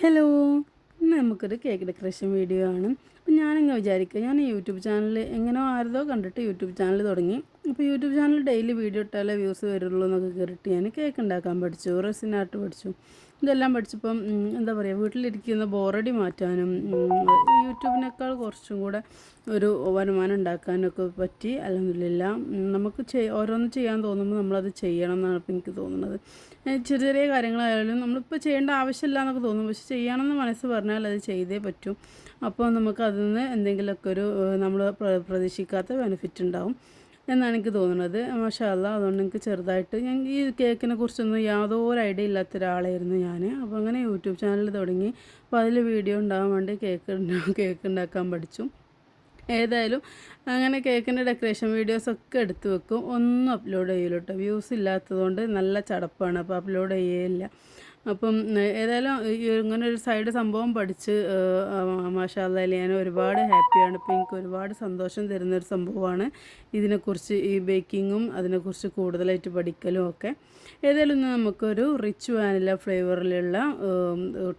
Hello ഇന്ന് നമുക്കൊരു cake decoration video ആണ്. അപ്പം ഞാനിങ്ങനെ വിചാരിക്കുക ഞാൻ യൂട്യൂബ് ചാനൽ എങ്ങനെയോ ആരതോ കണ്ടിട്ട് യൂട്യൂബ് ചാനൽ തുടങ്ങി. അപ്പോൾ യൂട്യൂബ് ചാനൽ ഡെയിലി വീഡിയോ ഇട്ടാലേ വ്യൂസ് വരുള്ളൂ എന്നൊക്കെ കയറിയിട്ട് ഞാൻ കേക്ക് ഉണ്ടാക്കാൻ പഠിച്ചു റെസിൻ ആർട്ട് പഠിച്ചു. ഇതെല്ലാം പഠിച്ചപ്പം എന്താ പറയുക വീട്ടിലിരിക്കുന്ന ബോറടി മാറ്റാനും യൂട്യൂബിനേക്കാൾ കുറച്ചും കൂടെ ഒരു വരുമാനം ഉണ്ടാക്കാനൊക്കെ പറ്റി. അലഹമില്ല നമുക്ക് ചെയ് ഓരോന്ന് ചെയ്യാൻ തോന്നുമ്പോൾ നമ്മളത് ചെയ്യണം എന്നാണ് ഇപ്പം എനിക്ക് തോന്നുന്നത്. ചെറിയ ചെറിയ കാര്യങ്ങളായാലും നമ്മളിപ്പോൾ ചെയ്യേണ്ട ആവശ്യമില്ല എന്നൊക്കെ തോന്നും. പക്ഷെ ചെയ്യണമെന്ന് മനസ്സ് പറഞ്ഞാൽ അത് ചെയ്തേ പറ്റും. അപ്പോൾ നമുക്ക് അതിൽ നിന്ന് എന്തെങ്കിലുമൊക്കെ ഒരു നമ്മൾ പ്രതീക്ഷിക്കാത്ത ബെനിഫിറ്റ് ഉണ്ടാവും. എന്നാണ് എനിക്ക് തോന്നുന്നത്. മഷാല്ല അതുകൊണ്ട് എനിക്ക് ചെറുതായിട്ട് ഞാൻ ഈ കേക്കിനെ കുറിച്ചൊന്നും യാതൊരു ഐഡിയ ഇല്ലാത്ത ഒരാളായിരുന്നു ഞാൻ. അപ്പോൾ അങ്ങനെ യൂട്യൂബ് ചാനൽ തുടങ്ങി. അപ്പോൾ അതിൽ വീഡിയോ ഉണ്ടാകാൻ വേണ്ടി കേക്ക് കേക്ക് ഉണ്ടാക്കാൻ പഠിച്ചു. ഏതായാലും അങ്ങനെ കേക്കിന്റെ ഡെക്കറേഷൻ വീഡിയോസൊക്കെ എടുത്ത് വെക്കും. ഒന്നും അപ്ലോഡ് ചെയ്യില്ല കേട്ടോ. വ്യൂസ് ഇല്ലാത്തതുകൊണ്ട് നല്ല ചടപ്പാണ്. അപ്പോൾ അപ്ലോഡ് ചെയ്യേയില്ല അപ്പം ഏതായാലും ഇങ്ങനെ ഒരു സൈഡ് സംഭവം പഠിച്ച് മാഷാല്ല ഞാൻ ഒരുപാട് ഹാപ്പിയാണ്. ഇപ്പം എനിക്ക് ഒരുപാട് സന്തോഷം തരുന്നൊരു സംഭവമാണ് ഇതിനെക്കുറിച്ച് ഈ ബേക്കിങ്ങും അതിനെക്കുറിച്ച് കൂടുതലായിട്ട് പഠിക്കലും ഒക്കെ. ഏതായാലും ഇന്ന് നമുക്കൊരു റിച്ച് വാനില ഫ്ലേവറിലുള്ള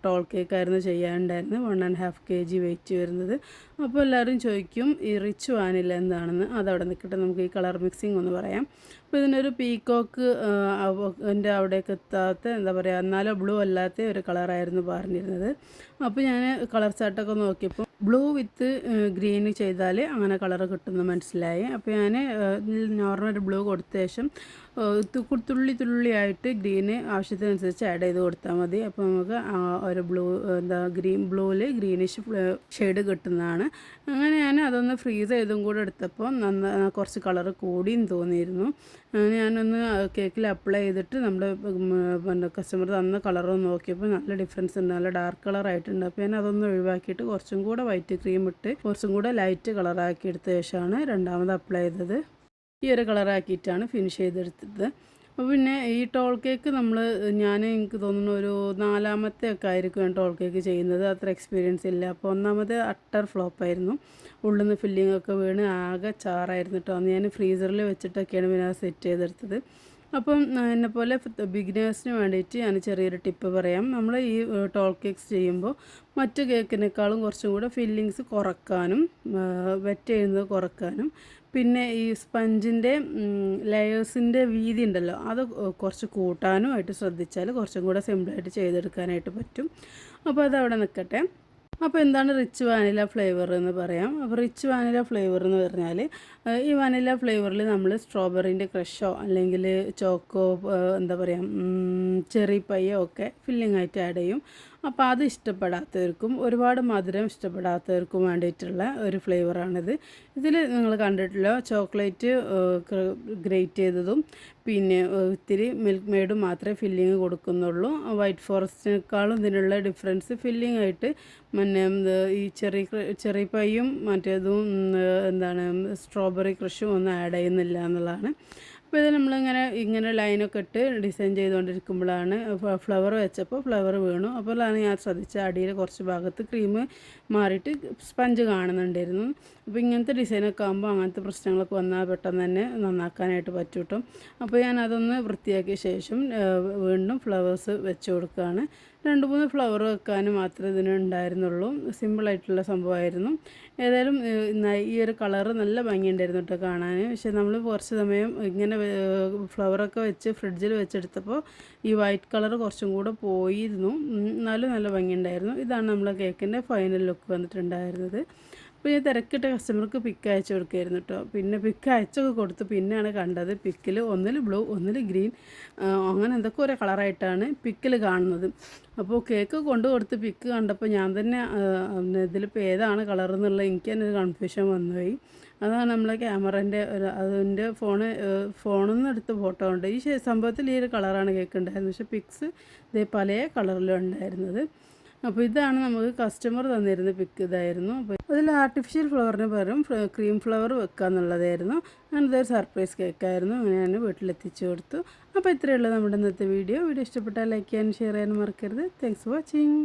ടോൾ കേക്കായിരുന്നു ചെയ്യാനുണ്ടായിരുന്നത്. One and half K G weight വരുന്നത്. അപ്പോൾ എല്ലാവരും ചോദിക്കും ഈ റിച്ച് വാനില എന്താണെന്ന്? അതവിടെ നിൽക്കട്ടെ നമുക്ക് ഈ കളർ മിക്സിംഗ് ഒന്ന് പറയാം. അപ്പോൾ ഇതിനൊരു പീക്കോക്ക് എന്റെ അവിടേക്ക് എത്താത്ത എന്താ പറയുക എന്നാലും ബ്ലൂ അല്ലാത്ത ഒരു കളറായിരുന്നു പറഞ്ഞിരുന്നത്. അപ്പോൾ ഞാൻ കളർ ചാർട്ടൊക്കെ നോക്കിയപ്പോൾ ബ്ലൂ വിത്ത് ഗ്രീൻ ചെയ്താൽ അങ്ങനെ കളർ കിട്ടുമെന്ന് മനസ്സിലായി. അപ്പോൾ ഞാൻ നോർമൽ ബ്ലൂ കൊടുത്ത ശേഷം തുള്ളി തുള്ളിയായിട്ട് ഗ്രീന് ആവശ്യത്തിനനുസരിച്ച് ആഡ് ചെയ്ത് കൊടുത്താൽ മതി. അപ്പോൾ നമുക്ക് ഒരു ബ്ലൂ എന്താ ഗ്രീൻ ബ്ലൂവിൽ ഗ്രീനിഷ് ഷെയ്ഡ് കിട്ടുന്നതാണ്. അങ്ങനെ ഞാൻ അതൊന്ന് ഫ്രീസ് ചെയ്തും കൂടെ എടുത്തപ്പോൾ നന്ന കുറച്ച് കളർ കൂടിയും തോന്നിയിരുന്നു. ഞാനൊന്ന് കേക്കിൽ അപ്ലൈ ചെയ്തിട്ട് നമ്മുടെ കസ്റ്റമർ തന്ന കളറൊന്ന് നോക്കിയപ്പോൾ നല്ല ഡിഫറൻസ് ഉണ്ട് നല്ല ഡാർക്ക് കളർ ആയിട്ടുണ്ട് അപ്പോൾ ഞാൻ അതൊന്ന് ഒഴിവാക്കിയിട്ട് കുറച്ചും കൂടെ വൈറ്റ് ക്രീം ഇട്ട് കുറച്ചും കൂടെ ലൈറ്റ് കളറാക്കി എടുത്ത ശേഷമാണ് രണ്ടാമത് അപ്ലൈ ചെയ്തത്. ഈ ഒരു കളറാക്കിയിട്ടാണ് ഫിനിഷ് ചെയ്തെടുത്തത്. അപ്പോൾ പിന്നെ ഈ ടോൾ കേക്ക് നമ്മൾ ഞാൻ എനിക്ക് തോന്നുന്നു ഒരു നാലാമത്തെ ഒക്കെ ആയിരിക്കും ഞാൻ ടോൾ കേക്ക് ചെയ്യുന്നത്. അത്ര എക്സ്പീരിയൻസ് ഇല്ല. അപ്പോൾ ഒന്നാമത് അട്ടർ ഫ്ലോപ്പായിരുന്നു ഉള്ളിൽ നിന്ന് ഫില്ലിംഗ് ഒക്കെ വീണ് ആകെ ചാറായിരുന്നു കേട്ടോ അന്ന് ഞാൻ ഫ്രീസറിൽ വെച്ചിട്ടൊക്കെയാണ് പിന്നെ സെറ്റ് ചെയ്തെടുത്തത്. അപ്പം പോലെ ബിഗിനേഴ്സിന് വേണ്ടിയിട്ട് ഞാൻ ചെറിയൊരു ടിപ്പ് പറയാം. നമ്മൾ ഈ ടോൾ കേക്ക്സ് ചെയ്യുമ്പോൾ മറ്റു കേക്കിനേക്കാളും കുറച്ചും കൂടെ ഫില്ലിങ്സ് കുറക്കാനും വെറ്റ് ചെയ്യുന്നത് കുറക്കാനും പിന്നെ ഈ സ്പഞ്ചിന്റെ ലെയേഴ്സിന്റെ വീതി ഉണ്ടല്ലോ അത് കുറച്ച് കൂട്ടാനും ആയിട്ട് ശ്രദ്ധിച്ചാൽ കുറച്ചും കൂടെ സിമ്പിളായിട്ട് ചെയ്തെടുക്കാനായിട്ട് പറ്റും. അപ്പോൾ അതവിടെ നിൽക്കട്ടെ അപ്പോൾ എന്താണ് റിച്ച് വാനില ഫ്ലേവർ എന്ന് പറയാം. അപ്പോൾ റിച്ച് വാനില ഫ്ലേവർ എന്ന് പറഞ്ഞാൽ ഈ വാനില ഫ്ലേവറിൽ നമ്മൾ സ്ട്രോബെറിന്റെ ക്രഷോ അല്ലെങ്കിൽ ചോക്കോ എന്താ പറയുക ചെറി പയ്യോ ഒക്കെ ഫില്ലിംഗ് ആയിട്ട് ആഡ് ചെയ്യും. അപ്പോൾ അത് ഇഷ്ടപ്പെടാത്തവർക്കും ഒരുപാട് മധുരം ഇഷ്ടപ്പെടാത്തവർക്കും വേണ്ടിയിട്ടുള്ള ഒരു ഫ്ലേവറാണിത് ഇതിൽ നിങ്ങൾ കണ്ടിട്ടില്ല ചോക്ലേറ്റ് ഗ്രേറ്റ് ചെയ്തതും പിന്നെ ഇത്തിരി മിൽക്ക് മെയ്ഡും മാത്രമേ ഫില്ലിങ് കൊടുക്കുന്നുള്ളൂ. വൈറ്റ് ഫോറസ്റ്റിനേക്കാളും ഇതിനുള്ള ഡിഫറൻസ് ഫില്ലിംഗ് ആയിട്ട് പിന്നെ ഈ ചെറി ചെറി പൈയും മറ്റേതും എന്താണ് സ്ട്രോബെറി ക്രഷും ഒന്നും ആഡ് ചെയ്യുന്നില്ല എന്നുള്ളതാണ്. അപ്പോൾ ഇത് നമ്മളിങ്ങനെ ഇങ്ങനെ ലൈനൊക്കെ ഇട്ട് ഡിസൈൻ ചെയ്തുകൊണ്ടിരിക്കുമ്പോഴാണ് ഫ്ലവർ വെച്ചപ്പോൾ ഫ്ലവർ വീണു. അപ്പോൾ ആണ് ഞാൻ ശ്രദ്ധിച്ച അടിയിൽ കുറച്ച് ഭാഗത്ത് ക്രീം മാറിയിട്ട് സ്പഞ്ച് കാണുന്നുണ്ടായിരുന്നു. അപ്പോൾ ഇങ്ങനത്തെ ഡിസൈനൊക്കെ ആകുമ്പോൾ അങ്ങനത്തെ പ്രശ്നങ്ങളൊക്കെ വന്നാൽ പെട്ടെന്ന് തന്നെ നന്നാക്കാനായിട്ട് പറ്റും കേട്ടോ അപ്പോൾ ഞാൻ അതൊന്ന് വൃത്തിയാക്കിയ ശേഷം വീണ്ടും ഫ്ലവേഴ്സ് വെച്ച് കൊടുക്കുകയാണ്. രണ്ട് മൂന്ന് ഫ്ലവർ വെക്കാൻ മാത്രമേ ഇതിന് ഉണ്ടായിരുന്നുള്ളൂ. സിമ്പിളായിട്ടുള്ള സംഭവമായിരുന്നു. ഏതായാലും ഈ ഒരു കളറ് നല്ല ഭംഗിയുണ്ടായിരുന്നു കേട്ടോ കാണാൻ പക്ഷേ നമ്മൾ കുറച്ച് സമയം ഇങ്ങനെ ഫ്ലവറൊക്കെ വെച്ച് ഫ്രിഡ്ജിൽ വെച്ചെടുത്തപ്പോൾ ഈ വൈറ്റ് കളർ കുറച്ചും കൂടെ പോയിരുന്നു. എന്നാലും നല്ല ഭംഗിയുണ്ടായിരുന്നു. ഇതാണ് നമ്മളെ കേക്കിന്റെ ഫൈനൽ ലുക്ക് വന്നിട്ടുണ്ടായിരുന്നത്. അപ്പോൾ ഞാൻ തിരക്കിട്ട കസ്റ്റമർക്ക് പിക്ക് അയച്ചു കൊടുക്കുകയായിരുന്നു കേട്ടോ പിന്നെ പിക്ക് അയച്ചൊക്കെ കൊടുത്ത് പിന്നെയാണ് കണ്ടത് പിക്കിൽ ഒന്നിൽ ബ്ലൂ ഒന്നിൽ ഗ്രീൻ അങ്ങനെ എന്തൊക്കെ ഒരു കളറായിട്ടാണ് പിക്കിൽ കാണുന്നത്. അപ്പോൾ കേക്ക് കൊണ്ടു കൊടുത്ത് പിക്ക് കണ്ടപ്പോൾ ഞാൻ തന്നെ ഇതിലിപ്പോൾ ഏതാണ് കളർ എന്നുള്ള എനിക്ക് തന്നെ ഒരു കൺഫ്യൂഷൻ വന്നുപോയി. അതാണ് നമ്മളെ ക്യാമറേന്റെ ഒരു അതിന്റെ ഫോണ് ഫോണിൽ നിന്ന് എടുത്ത ഫോട്ടോ ഉണ്ട് ഈ സംഭവത്തിൽ ഈ ഒരു കളറാണ് കേക്ക് ഉണ്ടായിരുന്നത് പക്ഷേ പിക്സ് ഇതേ പല കളറിലും ഉണ്ടായിരുന്നത്. അപ്പോൾ ഇതാണ് നമുക്ക് കസ്റ്റമർ തന്നിരുന്ന പിക്ക് ഇതായിരുന്നു. അപ്പോൾ അതിൽ ആർട്ടിഫിഷ്യൽ ഫ്ലവറിന് പകരം ക്രീം ഫ്ലവർ വെക്കുക എന്നുള്ളതായിരുന്നു. അങ്ങനത്തെ ഒരു സർപ്രൈസ് കേക്കായിരുന്നു അങ്ങനെ ഞാൻ വീട്ടിലെത്തിച്ചു കൊടുത്തു. അപ്പോൾ ഇത്രയുള്ള നമ്മുടെ ഇന്നത്തെ വീഡിയോ വീഡിയോ ഇഷ്ടപ്പെട്ടാൽ ലൈക്ക് ചെയ്യാനും ഷെയർ ചെയ്യാനും മറക്കരുത്. Thanks for watching